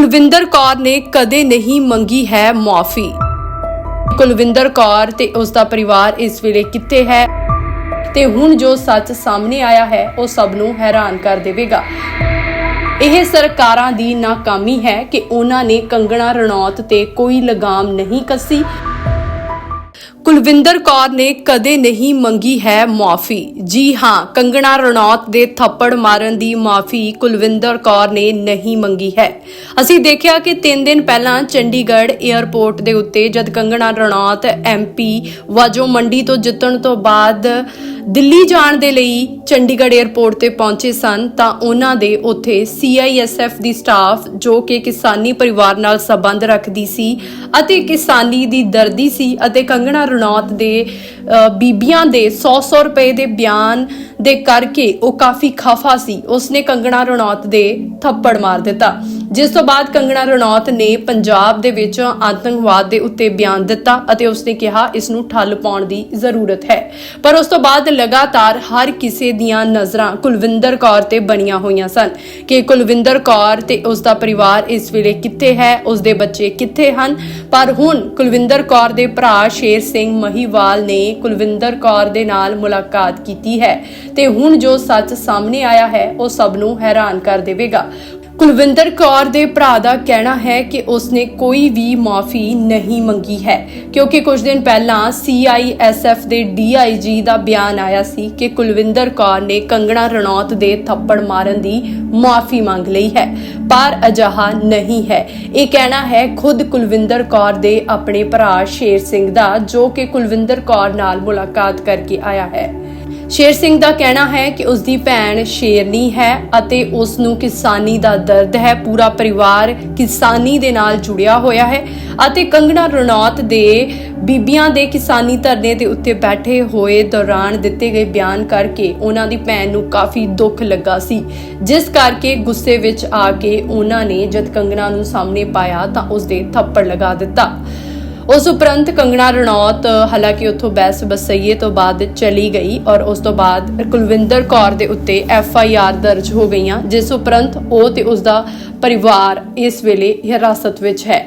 ਕੁਲਵਿੰਦਰ ਕੌਰ ਨੇ ਕਦੇ ਨਹੀਂ ਮੰਗੀ ਹੈ ਮੁਆਫੀ। ਕੁਲਵਿੰਦਰ ਕੌਰ ਤੇ ਉਸ ਦਾ ਪਰਿਵਾਰ ਇਸ ਵੇਲੇ ਕਿੱਥੇ ਹੈ? ਤੇ ਹੁਣ ਜੋ ਸੱਚ ਸਾਹਮਣੇ ਆਇਆ ਹੈ, ਉਹ ਸਭ ਨੂੰ ਹੈਰਾਨ ਕਰ ਦੇਵੇਗਾ। ਇਹ ਸਰਕਾਰਾਂ ਦੀ ਨਾਕਾਮੀ ਹੈ ਕਿ ਉਹਨਾਂ ਨੇ ਕੰਗਣਾ ਰਣੌਤ ਤੇ ਕੋਈ ਲਗਾਮ ਨਹੀਂ ਕੱਸੀ। ਕੁਲਵਿੰਦਰ ਕੌਰ ਨੇ ਕਦੇ ਨਹੀਂ ਮੰਗੀ ਹੈ ਮੁਆਫੀ। ਜੀ ਹਾਂ, ਕੰਗਣਾ ਰਣੌਤ ਦੇ ਥੱਪੜ ਮਾਰਨ ਦੀ ਮੁਆਫੀ ਕੁਲਵਿੰਦਰ ਕੌਰ ਨੇ ਨਹੀਂ ਮੰਗੀ ਹੈ। ਅਸੀਂ ਦੇਖਿਆ ਕਿ 3 ਦਿਨ ਪਹਿਲਾਂ ਚੰਡੀਗੜ੍ਹ 에ਅਰਪੋਰਟ ਦੇ ਉੱਤੇ ਜਦ ਕੰਗਣਾ ਰਣੌਤ ਐਮਪੀ ਵਜੋਂ ਮੰਡੀ ਤੋਂ ਜਿੱਤਣ ਤੋਂ ਬਾਅਦ ਦਿੱਲੀ ਜਾਣ ਦੇ ਲਈ ਚੰਡੀਗੜ੍ਹ 에ਅਰਪੋਰਟ ਤੇ ਪਹੁੰਚੇ ਸਨ, ਤਾਂ ਉਹਨਾਂ ਦੇ ਉੱਥੇ ਸੀਆਈਐਸਐਫ ਦੀ ਸਟਾਫ, ਜੋ ਕਿ ਕਿਸਾਨੀ ਪਰਿਵਾਰ ਨਾਲ ਸੰਬੰਧ ਰੱਖਦੀ ਸੀ ਅਤੇ ਕਿਸਾਨੀ ਦੀ ਦਰਦੀ ਸੀ ਅਤੇ ਕੰਗਣਾ ਰਣੌਤ ਦੇ ਅ, ਬੀਬੀਆਂ ਦੇ 100-100 ਰੁਪਏ ਦੇ ਬਿਆਨ ਦੇ ਕਰਕੇ ਉਹ ਕਾਫੀ ਖਫਾ ਸੀ। ਉਸਨੇ ਕੰਗਣਾ ਰਣੌਤ ਦੇ ਥੱਪੜ ਮਾਰ ਦਿੱਤਾ। ਜਿਸ ਤੋਂ ਬਾਅਦ ਕੰਗਣਾ ਰਣੌਤ ਨੇ ਪੰਜਾਬ ਦੇ ਵਿੱਚ ਆਤੰਕਵਾਦ ਦੇ ਉੱਤੇ ਬਿਆਨ ਦਿੱਤਾ ਅਤੇ ਉਸਨੇ ਕਿਹਾ, ਇਸ ਨੂੰ ਠੱਲ ਪਾਉਣ ਦੀ ਜ਼ਰੂਰਤ ਹੈ। ਪਰ ਉਸ ਤੋਂ ਬਾਅਦ ਲਗਾਤਾਰ ਹਰ ਕਿਸੇ ਦੀਆਂ ਨਜ਼ਰਾਂ ਕੁਲਵਿੰਦਰ ਕੌਰ ਤੇ ਬਣੀਆਂ ਹੋਈਆਂ ਸਨ ਕਿ ਕੁਲਵਿੰਦਰ ਕੌਰ ਤੇ ਉਸ ਦਾ ਪਰਿਵਾਰ ਇਸ ਵੇਲੇ ਕਿੱਥੇ ਹੈ ਉਸ ਦੇ ਬੱਚੇ ਕਿੱਥੇ ਹਨ? ਪਰ ਹੁਣ ਕੁਲਵਿੰਦਰ ਕੌਰ ਦੇ ਭਰਾ ਸ਼ੇਰ ਸਿੰਘ ਮਹੀਵਾਲ ਨੇ ਕੁਲਵਿੰਦਰ ਕੌਰ ਦੇ ਨਾਲ ਮੁਲਾਕਾਤ ਕੀਤੀ ਹੈ ਤੇ ਹੁਣ ਜੋ ਸੱਚ ਸਾਹਮਣੇ ਆਇਆ ਹੈ, ਉਹ ਸਭ ਨੂੰ ਹੈਰਾਨ ਕਰ ਦੇਵੇਗਾ। ਕੁਲਵਿੰਦਰ ਕੌਰ ਦੇ ਭਰਾ ਦਾ ਕਹਿਣਾ ਹੈ ਕਿ ਉਸਨੇ ਕੋਈ ਵੀ ਮਾਫੀ ਨਹੀਂ ਮੰਗੀ ਹੈ, ਕਿਉਂਕਿ ਕੁਝ ਦਿਨ ਪਹਿਲਾਂ ਸੀਆਈਐਸਐਫ ਦੇ ਡੀਆਈਜੀ ਦਾ ਬਿਆਨ ਆਇਆ ਸੀ ਕਿ ਕੁਲਵਿੰਦਰ ਕੌਰ ਨੇ ਕੰਗਣਾ ਰਣੌਤ ਦੇ ਥੱਪੜ ਮਾਰਨ ਦੀ ਮਾਫੀ ਮੰਗ ਲਈ ਹੈ, ਪਰ ਅਜਿਹਾ ਨਹੀਂ ਹੈ। ਇਹ ਕਹਿਣਾ ਹੈ, ਖੁਦ ਕੁਲਵਿੰਦਰ ਕੌਰ ਦੇ ਆਪਣੇ ਭਰਾ ਸ਼ੇਰ ਸਿੰਘ ਦਾ, ਜੋ ਕਿ ਕੁਲਵਿੰਦਰ ਕੌਰ ਨਾਲ ਮੁਲਾਕਾਤ ਕਰਕੇ ਆਇਆ ਹੈ। ਸ਼ੇਰ ਸਿੰਘ ਦਾ ਕਹਿਣਾ ਹੈ ਕਿ ਉਸ ਦੀ ਭੈਣ ਸ਼ੇਰਨੀ ਹੈ ਅਤੇ ਉਸ ਨੂੰ ਕਿਸਾਨੀ ਦਾ ਦਰਦ ਹੈ। ਪੂਰਾ ਪਰਿਵਾਰ ਕਿਸਾਨੀ ਦੇ ਨਾਲ ਜੁੜਿਆ ਹੋਇਆ ਹੈ ਅਤੇ ਕੰਗਣਾ ਰਣੌਤ ਦੇ ਬੀਬੀਆਂ ਦੇ ਕਿਸਾਨੀ ਧਰਨੇ ਦੇ ਉੱਤੇ ਬੈਠੇ ਹੋਏ ਦੌਰਾਨ ਦਿੱਤੇ ਗਏ ਬਿਆਨ ਕਰਕੇ ਉਹਨਾਂ ਦੀ ਭੈਣ ਨੂੰ ਕਾਫੀ ਦੁੱਖ ਲੱਗਾ ਸੀ। ਜਿਸ ਕਰਕੇ ਗੁੱਸੇ ਵਿੱਚ ਆ ਕੇ ਉਹਨਾਂ ਨੇ ਜਦ ਕੰਗਣਾ ਨੂੰ ਸਾਹਮਣੇ ਪਾਇਆ ਤਾਂ ਉਸ ਦੇ ਥੱਪੜ ਲਗਾ ਦਿੱਤਾ। ਉਸ ਉਪਰੰਤ ਕੰਗਣਾ ਰਣੌਤ, ਹਾਲਾਂਕਿ ਉੱਥੋਂ ਬੈਸ ਬਸਈਏ ਤੋਂ ਬਾਅਦ ਚਲੀ ਗਈ ਔਰ ਉਸ ਤੋਂ ਬਾਅਦ ਕੁਲਵਿੰਦਰ ਕੌਰ ਦੇ ਉੱਤੇ ਐਫ ਆਈ ਆਰ ਦਰਜ ਹੋ ਗਈਆਂ, ਜਿਸ ਉਪਰੰਤ ਉਹ ਤੇ ਉਸ ਦਾ ਪਰਿਵਾਰ ਇਸ ਵੇਲੇ ਹਿਰਾਸਤ ਵਿੱਚ ਹੈ।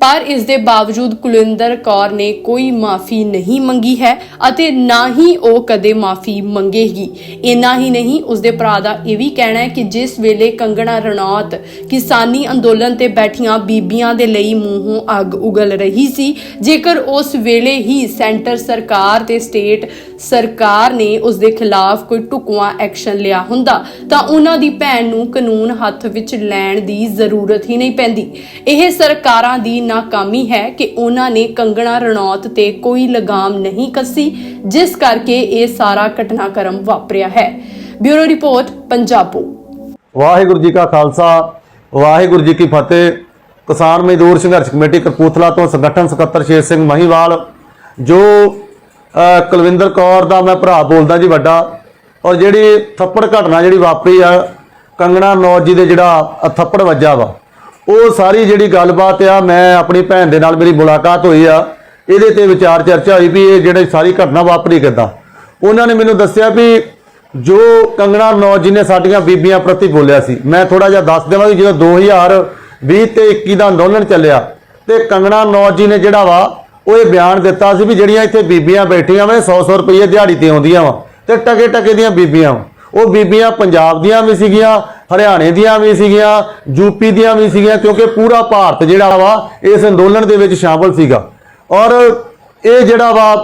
ਪਰ ਇਸ ਦੇ ਬਾਵਜੂਦ ਕੁਲਵਿੰਦਰ ਕੌਰ ਨੇ ਕੋਈ ਮਾਫੀ ਨਹੀਂ ਮੰਗੀ ਹੈ ਅਤੇ ਨਾ ਹੀ ਉਹ ਕਦੇ ਮਾਫੀ ਮੰਗੇਗੀ। ਇਨਾ ਹੀ ਨਹੀਂ, ਉਸ ਦੇ ਭਰਾ ਦਾ ਇਹ ਵੀ ਕਹਿਣਾ ਹੈ ਕਿ ਜਿਸ ਵੇਲੇ ਕੰਗਣਾ ਰਣੌਤ ਕਿਸਾਨੀ ਅੰਦੋਲਨ ਤੇ ਬੈਠੀਆਂ ਬੀਬੀਆਂ ਦੇ ਲਈ ਮੂੰਹੋਂ ਅੱਗ ਉਗਲ ਰਹੀ ਸੀ, ਜੇਕਰ ਉਸ ਵੇਲੇ ਹੀ ਸੈਂਟਰ ਸਰਕਾਰ ਤੇ ਸਟੇਟ ਸਰਕਾਰ ਨੇ ਉਸ ਦੇ ਖਿਲਾਫ ਕੋਈ ਢੁਕਵਾਂ ਐਕਸ਼ਨ ਲਿਆ ਹੁੰਦਾ, ਤਾਂ ਉਹਨਾਂ ਦੀ ਭੈਣ ਨੂੰ ਕਾਨੂੰਨ ਹੱਥ ਵਿੱਚ ਲੈਣ ਦੀ ਜ਼ਰੂਰਤ ਹੀ ਨਹੀਂ ਪੈਂਦੀ। ਇਹ ਸਰਕਾਰਾਂ ਦੀ ਨਾਕਾਮੀ ਹੈ ਕਿ ਉਹਨਾਂ ਨੇ ਕੰਗਣਾ ਰਣੌਤ ਤੇ ਕੋਈ ਲਗਾਮ ਨਹੀਂ ਕੱਸੀ, ਜਿਸ ਕਰਕੇ ਇਹ ਸਾਰਾ ਘਟਨਾਕ੍ਰਮ ਵਾਪਰਿਆ ਹੈ। ਬਿਊਰੋ ਰਿਪੋਰਟ, ਪੰਜਾਬੋ। ਵਾਹਿਗੁਰੂ ਜੀ ਕਾ ਖਾਲਸਾ, ਵਾਹਿਗੁਰੂ ਜੀ ਕੀ ਫਤਿਹ। ਕਿਸਾਨ ਮਜ਼ਦੂਰ ਸੰਘਰਸ਼ ਕਮੇਟੀ ਕਪੂਰਥਲਾ ਤੋਂ ਸੰਗਠਨ ਸਕੱਤਰ ਸ਼ੇਰ ਸਿੰਘ ਮਹੀਵਾਲ, ਜੋ ਕੁਲਵਿੰਦਰ ਕੌਰ ਦਾ ਮੈਂ ਭਰਾ ਬੋਲਦਾ ਜੀ ਵੱਡਾ, ਔਰ ਜਿਹੜੀ ਥੱਪੜ ਘਟਨਾ ਜਿਹੜੀ ਵਾਪਰੀ ਆ, ਕੰਗਣਾ ਨੌਜ ਜੀ ਦੇ ਜਿਹੜਾ ਥੱਪੜ ਵੱਜਾ ਵਾ। ਉਹ ਸਾਰੀ ਜਿਹੜੀ ਗੱਲਬਾਤ ਆ, ਮੈਂ ਆਪਣੀ ਭੈਣ ਦੇ ਨਾਲ ਮੇਰੀ ਮੁਲਾਕਾਤ ਹੋਈ ਆ, ਇਹਦੇ ਤੇ ਵਿਚਾਰ ਚਰਚਾ ਹੋਈ ਵੀ ਇਹ ਜਿਹੜੇ ਸਾਰੀ ਘਟਨਾ ਵਾਪਰੀ ਕਿੱਦਾਂ ਉਹਨਾਂ ਨੇ ਮੈਨੂੰ ਦੱਸਿਆ ਵੀ ਜੋ ਕੰਗਣਾ ਨੌਜ ਜੀ ਨੇ ਸਾਡੀਆਂ ਬੀਬੀਆਂ ਪ੍ਰਤੀ ਬੋਲਿਆ ਸੀ, ਮੈਂ ਥੋੜਾ ਜਿਹਾ ਦੱਸ ਦੇਵਾਂ ਕਿ ਜਦੋਂ 2020 ਤੇ 21 ਦਾ ਅੰਦੋਲਨ ਚੱਲਿਆ, ਤੇ ਕੰਗਣਾ ਨੌਜ ਜੀ ਨੇ ਜਿਹੜਾ ਵਾ, ਉਹ ਇਹ ਬਿਆਨ ਦਿੱਤਾ ਸੀ ਵੀ ਜਿਹੜੀਆਂ ਇੱਥੇ ਬੀਬੀਆਂ ਬੈਠੀਆਂ ਵਾ 100-100 ਰੁਪਏ ਦਿਹਾੜੀ ਤੇ ਆਉਂਦੀਆਂ ਵਾ, ਤੇ ਟਕੇ ਟਕੇ ਦੀਆਂ ਬੀਬੀਆਂ ਵਾਂ। ਉਹ ਬੀਬੀਆਂ ਪੰਜਾਬ ਦੀਆਂ ਵੀ ਸੀਗੀਆਂ ਹਰਿਆਣੇ ਦੀਆਂ ਵੀ ਸੀਗੀਆਂ ਯੂਪੀ ਦੀਆਂ ਵੀ ਸੀਗੀਆਂ, ਕਿਉਂਕਿ ਪੂਰਾ ਭਾਰਤ ਜਿਹੜਾ ਵਾ, ਇਸ ਅੰਦੋਲਨ ਦੇ ਵਿੱਚ ਸ਼ਾਮਲ ਸੀਗਾ। ਔਰ ਇਹ ਜਿਹੜਾ ਵਾ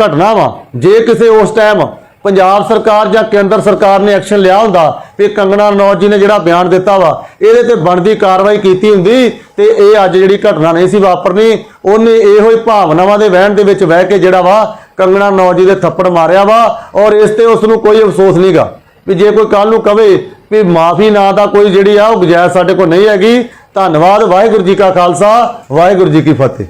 ਘਟਨਾ ਵਾ, ਜੇ ਕਿਸੇ ਉਸ ਟਾਈਮ ਪੰਜਾਬ ਸਰਕਾਰ ਜਾਂ ਕੇਂਦਰ ਸਰਕਾਰ ਨੇ ਐਕਸ਼ਨ ਲਿਆ ਹੁੰਦਾ ਵੀ ਕੰਗਣਾ ਨੌਜ ਜੀ ਨੇ ਜਿਹੜਾ ਬਿਆਨ ਦਿੱਤਾ ਵਾ, ਇਹਦੇ ਤੇ ਬਣਦੀ ਕਾਰਵਾਈ ਕੀਤੀ ਹੁੰਦੀ, ਤੇ ਇਹ ਅੱਜ ਜਿਹੜੀ ਘਟਨਾ ਨਹੀਂ ਸੀ ਵਾਪਰਨੀ, ਉਹਨੇ ਇਹੋ ਹੀ ਭਾਵਨਾਵਾਂ ਦੇ ਵਹਿਣ ਦੇ ਵਿੱਚ ਬਹਿ ਕੇ ਜਿਹੜਾ ਵਾ, ਕੰਗਣਾ ਨੌਜ ਜੀ ਦੇ ਥੱਪੜ ਮਾਰਿਆ ਵਾ, ਔਰ ਇਸ ਤੇ ਉਸ ਨੂੰ ਕੋਈ ਅਫਸੋਸ ਨਹੀਂਗਾ ਵੀ ਜੇ ਕੋਈ ਕੱਲ ਨੂੰ ਕਵੇ ਵੀ ਮਾਫੀ ਨਾ ਦਾ ਕੋਈ ਜਿਹੜੀ ਆ ਉਹ ਗੁਜਾਇਸ਼ ਸਾਡੇ ਕੋਲ ਨਹੀਂ ਹੈਗੀ। ਧੰਨਵਾਦ, ਵਾਹਿਗੁਰੂ ਜੀ ਕਾ ਖਾਲਸਾ, ਵਾਹਿਗੁਰੂ ਜੀ ਕੀ ਫਤਿਹ।